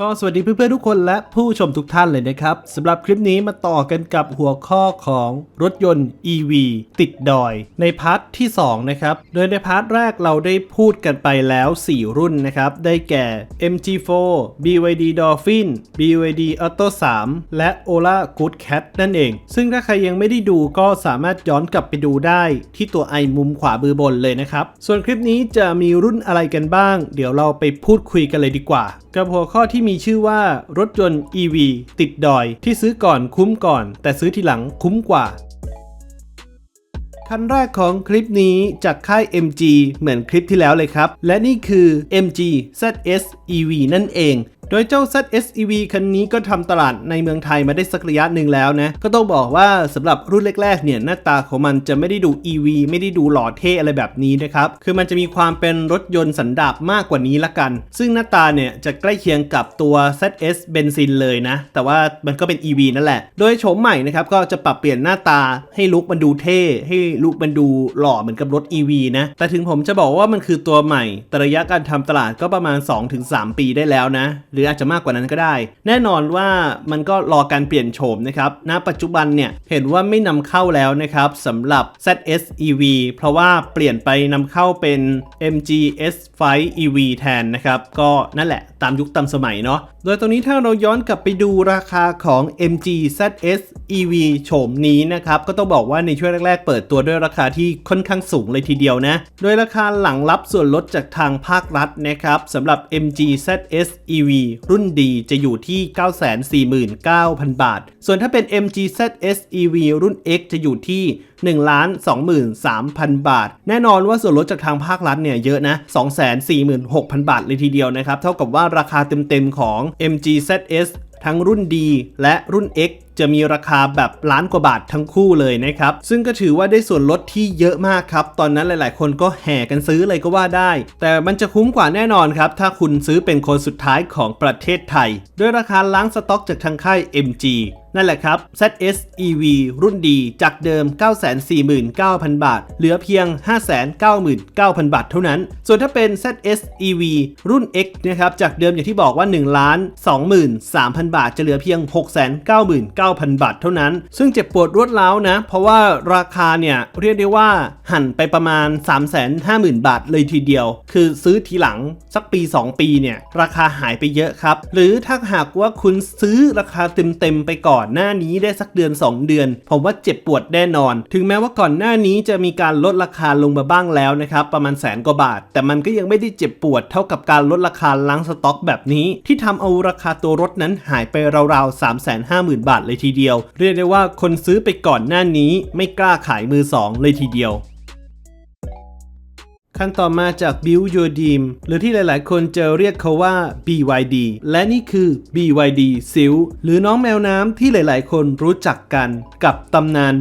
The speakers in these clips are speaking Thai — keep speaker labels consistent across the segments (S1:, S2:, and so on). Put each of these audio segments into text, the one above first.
S1: ก็สวัสดีเพื่อนๆทุกคนและผู้ชมทุกท่านเลยนะครับสำหรับคลิปนี้มาต่อกันกับหัวข้อของรถยนต์ EV ติดดอย ในพาร์ทที่2นะครับโดยในพาร์ทแรกเราได้พูดกันไปแล้ว 4 รุ่นนะครับ ได้แก่ MG4 BYD Dolphin BYD Auto 3 และ Ola Good Cat นั่นเอง ซึ่งถ้าใครยังไม่ได้ดูก็สามารถย้อนกลับไปดูได้ที่ตัวไอมุมขวามือบนเลยนะครับส่วนคลิปนี้จะมีรุ่นอะไรกันบ้าง เดี๋ยวเราไปพูดคุยกันเลยดีกว่า กับหัวข้อที่มีชื่อว่ารถยนต์ EV ติดดอย ที่ซื้อก่อนคุ้มก่อน แต่ซื้อทีหลังคุ้มกว่า คันแรกของคลิปนี้จากค่าย MG เหมือนคลิปที่แล้วเลยครับ และนี่คือ MG ZS EV นั่นเอง โดยเจ้า ZS EV คันนี้ก็ทำตลาดในเมืองไทยมาได้สักระยะหนึ่งแล้วนะ ก็ต้องบอกว่าสำหรับรุ่นแรกๆ เนี่ยหน้าตาของมันจะไม่ได้ดู EV ไม่ได้ดูหล่อเท่อะไรแบบนี้นะครับ คือมันจะมีความเป็นรถยนต์สันดาปมากกว่านี้ละกัน ซึ่งหน้าตาเนี่ยจะใกล้เคียงกับตัว ZS เบนซินเลยนะ แต่ว่ามันก็เป็น EV นั่นแหละ โดยโฉมใหม่นะครับก็จะปรับเปลี่ยนหน้าตาให้ลุคมันดูเท่ ให้ลุคมันดูหล่อเหมือนกับรถ EV นะ แต่ถึงผมจะบอกว่ามันคือตัวใหม่แต่ระยะการทำตลาดก็ประมาณ 2-3 ปีได้แล้วนะหรืออาจจะมากกว่านั้นก็ได้ แน่นอนว่ามันก็รอการเปลี่ยนโฉมนะครับณปัจจุบันเนี่ยเห็นว่าไม่นำเข้าแล้วนะครับสำหรับ ZS EV เพราะว่าเปลี่ยนไปนำเข้าเป็น MG S5 EV แทนนะครับ ก็นั่นแหละตามยุคตามสมัยเนาะโดยตรงนี้ถ้าเราย้อนกลับไปดูราคาของ MG ZS EV โฉมนี้นะครับ ก็ต้องบอกว่าในช่วงแรก ๆ เปิดตัวด้วยราคาที่ค่อนข้างสูงเลยทีเดียวนะ โดยราคาหลังรับส่วนลดจากทางภาครัฐนะครับสำหรับ MG ZS EV รุ่นดีจะอยู่ที่ 949,000 บาท ส่วนถ้าเป็น MG ZS EV รุ่น X จะอยู่ที่ 1 23,000 บาท แน่นอนว่าส่วนลดจากทางภาครัฐเนี่ยเยอะนะ 246,000 บาทเลยทีเดียวนะครับ เท่ากับว่าราคาเต็มๆของ MG ZS ทั้งรุ่น D และรุ่น X จะมีราคาแบบล้านกว่าบาททั้งคู่เลยนะครับ ซึ่งก็ถือว่าได้ส่วนลดที่เยอะมากครับ ตอนนั้นหลาย ๆ คนก็แห่กันซื้อเลยก็ว่าได้ แต่มันจะคุ้มกว่าแน่นอนครับ ถ้าคุณซื้อเป็นคนสุดท้ายของประเทศไทย ด้วยราคาล้างสต็อกจากทางค่าย MG นั่นแหละครับ ZS EV รุ่นดีจากเดิม 949,000 บาท เหลือเพียง 599,000 บาทเท่านั้น ส่วนถ้าเป็น ZS EV รุ่น X นะครับ จากเดิมอย่างที่บอกว่า 1 2 3 0 0 0 บาท จะเหลือเพียง 699,000 บาทเท่านั้น ซึ่งเจ็บปวดรวดร้าวนะ เพราะว่าราคาเนี่ย เรียกได้ว่าหันไปประมาณ 350,000 บาทเลยทีเดียว คือซื้อทีหลังสักปี 2 ปีเนี่ย ราคาหายไปเยอะครับ หรือถ้าหากว่าคุณซื้อราคาเต็มๆไปก่อนอนหน้านี้ได้สักเดือน 2 เดือน ผมว่าเจ็บปวดแน่นอน ถึงแม้ว่าก่อนหน้านี้จะมีการลดราคาลงมาบ้างแล้วนะครับประมาณแสนกว่าบาท แต่มันก็ยังไม่ได้เจ็บปวดเท่ากับการลดราคาล้างสต็อกแบบนี้ที่ทำเอาราคาตัวรถนั้นหายไปราวๆ 350,000 บาทเลยทีเดียว เรียกได้ว่าคนซื้อไปก่อนหน้านี้ไม่กล้าขายมือสองเลยทีเดียว ขั้นต่อมาจาก Build Your Dream หรือที่หลายๆ คนจะเรียกเขาว่า BYD และนี่คือ BYD s i l หรือน้องแมวน้ำที่หลายๆ คนรู้จักกันกับตำนาน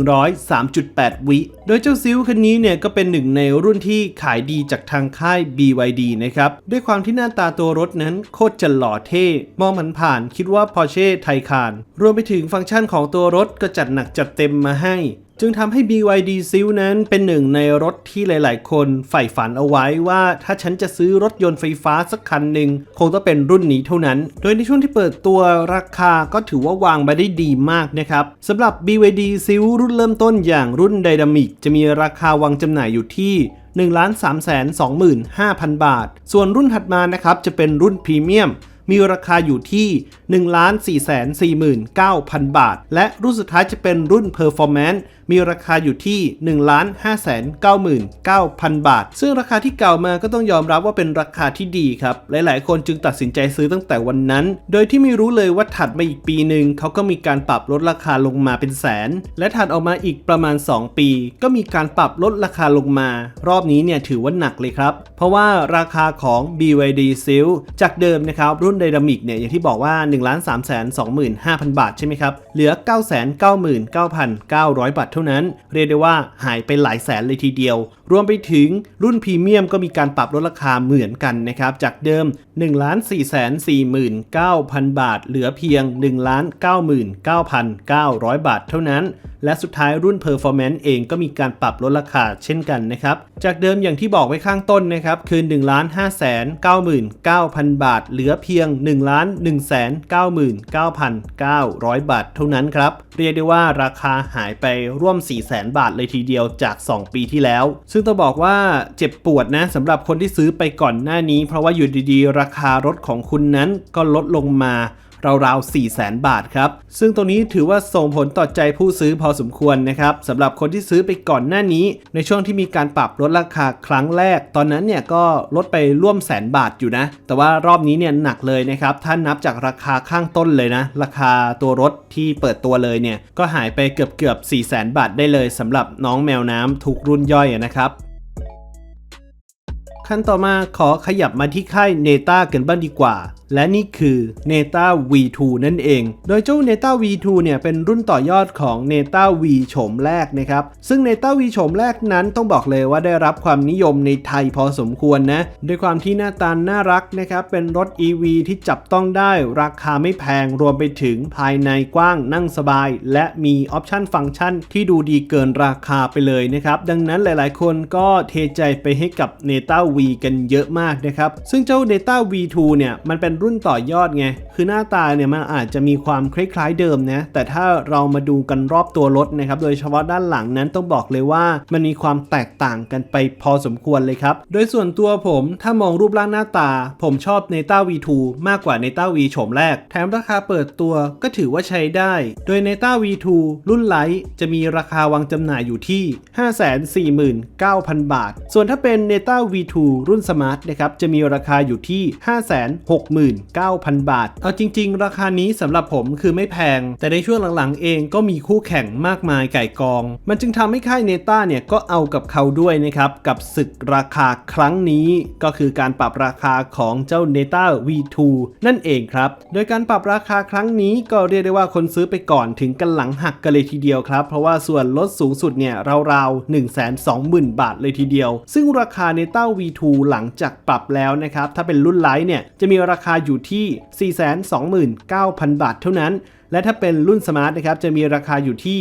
S1: 1-100 3.8 วิ โดยเจ้าซิลคันนี้เนี่ยก็เป็นหนึ่งในรุ่นที่ขายดีจากทางค่าย BYD นะครับ ด้วยความที่หน้าตาตัวรถนั้นโคตรจะหล่อเท่ มองผ่านๆคิดว่า Porsche Taycan รวมไปถึงฟังก์ชันของตัวรถก็จัดหนักจัดเต็มมาให้ จึงทำให้ BYD s i l นั้นเป็นหนึ่งในรถที่หลาย ๆ คนใฝ่ฝันเอาไว้ว่าถ้าฉันจะซื้อรถยนต์ไฟฟ้าสักคันหนึ่งคงต้องเป็นรุ่นนี้เท่านั้น โดยในช่วงที่เปิดตัวราคาก็ถือว่าวางมาได้ดีมากนะครับสำหรับ BYD s i l รุ่นเริ่มต้นอย่างรุ่น Dynamic จะมีราคาวางจำหน่ายอยู่ที่1 3 2 5 0 0 0 บาท ส่วนรุ่นถัดมานะครับจะเป็นรุ่นพรีเมียม มีราคาอยู่ที่ 1 4 4 9 0 0 0 บาท และรุ่นสุดท้ายจะเป็นรุ่น Performance มีราคาอยู่ที่ 1 5 9 9 0 0 0 บาท ซึ่งราคาที่เก่ามาก็ต้องยอมรับว่าเป็นราคาที่ดีครับ หลายๆ คนจึงตัดสินใจซื้อตั้งแต่วันนั้น โดยที่ไม่รู้เลยว่าถัดมาอีกปีหนึ่งเขาก็มีการปรับลดราคาลงมาเป็นแสน และถัดออกมาอีกประมาณ 2 ปี ก็มีการปรับลดราคาลงมา รอบนี้เนี่ยถือว่าหนักเลยครับ เพราะว่าราคาของ BYD s i l จากเดิมนะครับรุ่น Dynamic เนี่ยอย่างที่บอกว่า 1 3 2 5 0 0 0 บาทใช่ไหมครับเหลือ 999,900 บาทเท่าานั้น เรียกได้ว่าหายไปหลายแสนเลยทีเดียว รวมไปถึงรุ่นพรีเมียมก็มีการปรับลดราคาเหมือนกันนะครับ จากเดิม1 4 4 9 0 0 0 บาท เหลือเพียง 1 99,900 บาทเท่านั้น และสุดท้ายรุ่น Performance เองก็มีการปรับลดราคาเช่นกันนะครับ จากเดิมอย่างที่บอกไว้ข้างต้นนะครับ คือ 1 5 9 9 0 0 0 บาท เหลือเพียง 1 1 9 9 900 บาทเท่านั้นครับ เรียกได้ว่าราคาหายไปร่วม 4 0 0 0 0 0บาทเลยทีเดียวจาก 2 ปีที่แล้ว ซึ่งต้องบอกว่าเจ็บปวดนะสำหรับคนที่ซื้อไปก่อนหน้านี้ เพราะว่าอยู่ดีๆ ราคารถของคุณนั้นก็ลดลงมา ราวๆ4 0 0แสนบาทครับ ซึ่งตรงนี้ถือว่าส่งผลต่อใจผู้ซื้อพอสมควรนะครับสำหรับคนที่ซื้อไปก่อนหน้านี้ ในช่วงที่มีการปรับลดราคาครั้งแรก ตอนนั้นเนี่ยก็ลดไปร่วมแสนบาทอยู่นะ แต่ว่ารอบนี้เนี่ยหนักเลยนะครับถ้านับจากราคาข้างต้นเลยนะ ราคาตัวรถที่เปิดตัวเลยเนี่ยก็หายไปเกือบเกือบ4 0 0แสนบาทได้เลยสำหรับน้องแมวน้ำทุกรุ่นย่อยนะครับ ขั้นต่อมาขอขยับมาที่ค่ายเนต้ากันบ้างดีกว่า และนี่คือ Neta V2 นั่นเอง โดยเจ้า Neta V2 เนี่ยเป็นรุ่นต่อยอดของ Neta V โฉมแรกนะครับ ซึ่ง Neta V โฉมแรกนั้นต้องบอกเลยว่าได้รับความนิยมในไทยพอสมควรนะ ด้วยความที่หน้าตาน่ารักนะครับ เป็นรถ EV ที่จับต้องได้ราคาไม่แพงรวมไปถึงภายในกว้างนั่งสบาย และมีออปชันฟังก์ชันที่ดูดีเกินราคาไปเลยนะครับ ดังนั้นหลาย ๆ คนก็เทใจไปให้กับ Neta V กันเยอะมากนะครับ ซึ่งเจ้า Neta V2 เนี่ยมันเป็นรุ่นต่อยอดไง คือหน้าตาเนี่ยมันอาจจะมีความคล้ายๆเดิมนะ แต่ถ้าเรามาดูกันรอบตัวรถนะครับ โดยเฉพาะด้านหลังนั้นต้องบอกเลยว่ามันมีความแตกต่างกันไปพอสมควรเลยครับ โดยส่วนตัวผมถ้ามองรูปร่างหน้าตา ผมชอบ Neta V2 มากกว่า Neta V โฉมแรก แถมราคาเปิดตัวก็ถือว่าใช้ได้ โดย Neta V2 รุ่นไลท์จะมีราคาวางจำหน่ายอยู่ที่ 549,000 บาท ส่วนถ้าเป็น Neta V2 รุ่นสมาร์ทนะครับจะมีราคาอยู่ที่ 569,000 บาท เอาจริง ๆ ราคานี้สำหรับผมคือไม่แพง แต่ในช่วงหลังๆ เองก็มีคู่แข่งมากมายไก่กอง มันจึงทำให้ค่ายเนต้าเนี่ยก็เอากับเขาด้วยนะครับ กับศึกราคาครั้งนี้ ก็คือการปรับราคาของเจ้า Neta V2 นั่นเองครับ โดยการปรับราคาครั้งนี้ก็เรียกได้ว่าคนซื้อไปก่อนถึงกันหลังหักกันเลยทีเดียวครับ เพราะว่าส่วนลดสูงสุดเนี่ยราวๆ120,000 บาทเลยทีเดียว ซึ่งราคา Neta V2 หลังจากปรับแล้วนะครับ ถ้าเป็นรุ่นไลท์เนี่ย จะมีราคาอยู่ที่ 429,000 บาทเท่านั้น และถ้าเป็นรุ่นสมาร์ทนะครับจะมีราคาอยู่ที่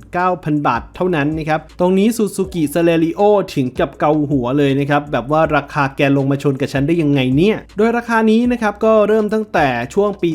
S1: 459,000 บาทเท่านั้นนะครับตรงนี้ Suzuki c e l e r i o ถึงกับเกาหัวเลยนะครับแบบว่าราคาแกลงมาชนกับฉันได้ยังไงเนี่ย โดยราคานี้นะครับก็เริ่มตั้งแต่ช่วงปี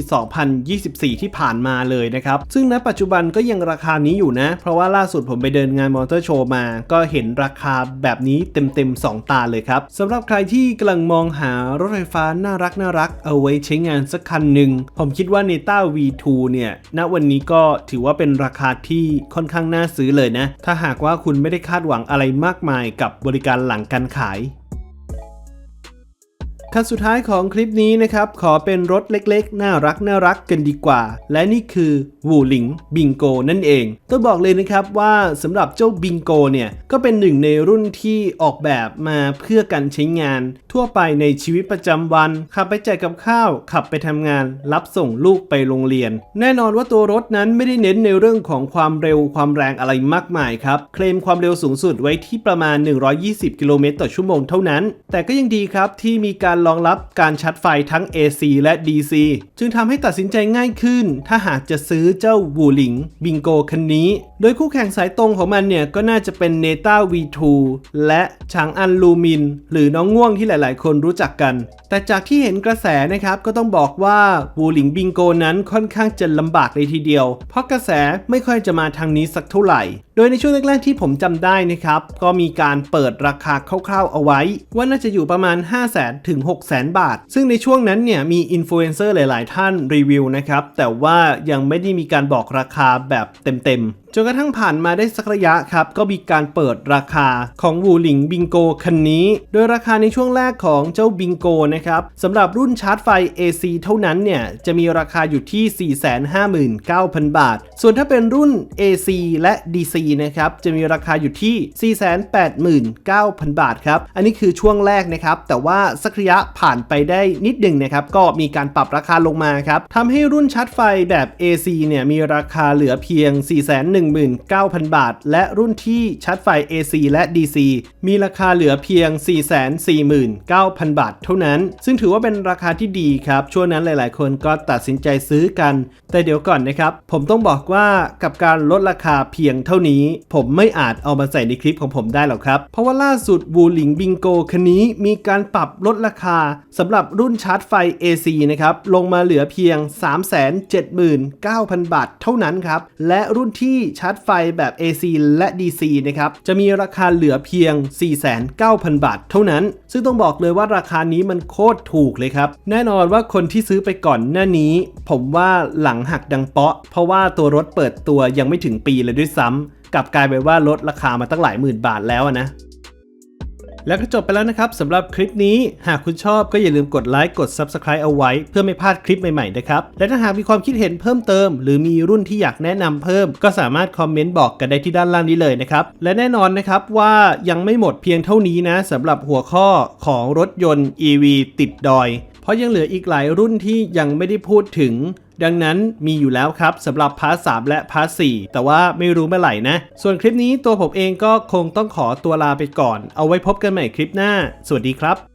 S1: 2024 ที่ผ่านมาเลยนะครับซึ่งณปัจจุบันก็ยังราคานี้อยู่นะ เพราะว่าล่าสุดผมไปเดินงานมอเตอร์โชว์มา ก็เห็นราคาแบบนี้เต็มๆ 2 ตาเลยครับสำหรับใครที่กำลังมองหารถไฟฟ้าน่ารักน่ารักเอาไว้ใช้งานสักคันหนึ่งผมคิดว่า Neta V2 เนี่ย ณ วันนี้ก็ถือว่าเป็นราคาที่ค่อนข้างน่าซื้อเลยนะ ถ้าหากว่าคุณไม่ได้คาดหวังอะไรมากมายกับบริการหลังการขาย คันสุดท้ายของคลิปนี้นะครับ ขอเป็นรถเล็กๆ น่ารักน่ารักกันดีกว่า และนี่คือวูหลิงบิงโกนั่นเองต้องบอกเลยนะครับว่าสำหรับเจ้าบิงโกเนี่ย ก็เป็นหนึ่งในรุ่นที่ออกแบบมาเพื่อการใช้งาน ทั่วไปในชีวิตประจำวัน ขับไปแจกกับข้าว ขับไปทำงาน รับส่งลูกไปโรงเรียน แน่นอนว่าตัวรถนั้นไม่ได้เน้นในเรื่องของความเร็วความแรงอะไรมากมายครับเคลมความเร็วสูงสุดไว้ที่ประมาณ 120 กิโลเมตรต่อชั่วโมงเท่านั้น แต่ก็ยังดีครับที่มีการรองรับการชาร์จไฟทั้ง AC และ DC จึงทำให้ตัดสินใจง่ายขึ้น ถ้าหากจะซื้อเจ้าวูหลิงบิงโกคันนี้ โดยคู่แข่งสายตรงของมันเนี่ย ก็น่าจะเป็น Neta V2 และฉางอันลูมิน หรือน้องง่วงที่หลายๆ คนรู้จักกัน แต่จากที่เห็นกระแสนะครับ ก็ต้องบอกว่าวูหลิงบิงโกนั้นค่อนข้างจะลำบากเลยทีเดียว เพราะกระแสไม่ค่อยจะมาทางนี้สักเท่าไหร่โดยในช่วงแรกๆที่ผมจำได้นะครับ ก็มีการเปิดราคาคร่าวๆเอาไว้ ว่าน่าจะอยู่ประมาณ 5 0 0 0 0 0ถึง6 0 0 0 0 บาท ซึ่งในช่วงนั้นเนี่ยมีอินฟลูเอนเซอร์หลายๆ ท่านรีวิวนะครับ แต่ว่ายังไม่ได้มีการบอกราคาแบบเต็มๆ จนกระทั่งผ่านมาได้สักระยะครับ ก็มีการเปิดราคาของวูหลิงบิงโกคันนี้ โดยราคาในช่วงแรกของเจ้าบิงโกนะครับสำหรับรุ่นชาร์จไฟ AC เท่านั้นเนี่ย จะมีราคาอยู่ที่ 459,000 บาท ส่วนถ้าเป็นรุ่น AC และ DC นะครับ จะมีราคาอยู่ที่ 489,000 บาทครับ อันนี้คือช่วงแรกนะครับ แต่ว่าสักระยะผ่านไปได้นิดหนึ่งนะครับ ก็มีการปรับราคาลงมาครับทำให้รุ่นชาร์จไฟแบบ AC เนี่ยมีราคาเหลือเพียง 4 1 19,000 บาท และรุ่นที่ชาร์จไฟ AC และ DC มีราคาเหลือเพียง 449,000 บาทเท่านั้น ซึ่งถือว่าเป็นราคาที่ดีครับ ช่วงนั้นหลาย ๆ คนก็ตัดสินใจซื้อกัน แต่เดี๋ยวก่อนนะครับ ผมต้องบอกว่ากับการลดราคาเพียงเท่านี้ ผมไม่อาจเอามาใส่ในคลิปของผมได้หรอกครับ เพราะว่าล่าสุดบูหลิงบิงโกคันนี้มีการปรับลดราคาสำหรับรุ่นชาร์จไฟ AC นะครับลงมาเหลือเพียง 379,000 บาทเท่านั้นครับ และรุ่นที่ชาร์จไฟแบบ AC และ DC นะครับ จะมีราคาเหลือเพียง 4,900 บาทเท่านั้น ซึ่งต้องบอกเลยว่าราคานี้มันโคตรถูกเลยครับ แน่นอนว่าคนที่ซื้อไปก่อนหน้านี้ ผมว่าหลังหักดังเปาะ เพราะว่าตัวรถเปิดตัวยังไม่ถึงปีเลยด้วยซ้ำกลับกลายไปว่าลดราคามาตั้งหลายหมื่นบาทแล้วนะ แล้วก็จบไปแล้วนะครับสำหรับคลิปนี้ หากคุณชอบก็อย่าลืมกดไลค์กด Subscribe เอาไว้ เพื่อไม่พลาดคลิปใหม่ๆนะครับ และถ้าหากมีความคิดเห็นเพิ่มเติม หรือมีรุ่นที่อยากแนะนำเพิ่ม ก็สามารถคอมเมนต์บอกกันได้ที่ด้านล่างนี้เลยนะครับ และแน่นอนนะครับว่ายังไม่หมดเพียงเท่านี้นะสำหรับหัวข้อของรถยนต์ EV ติดดอย เพราะยังเหลืออีกหลายรุ่นที่ยังไม่ได้พูดถึง ดังนั้นมีอยู่แล้วครับสำหรับพาร์ทสและพาร์ทสแต่ว่าไม่รู้เมื่อไหร่นะ ส่วนคลิปนี้ตัวผมเองก็คงต้องขอตัวลาไปก่อน เอาไว้พบกันใหม่คลิปหน้า สวัสดีครับ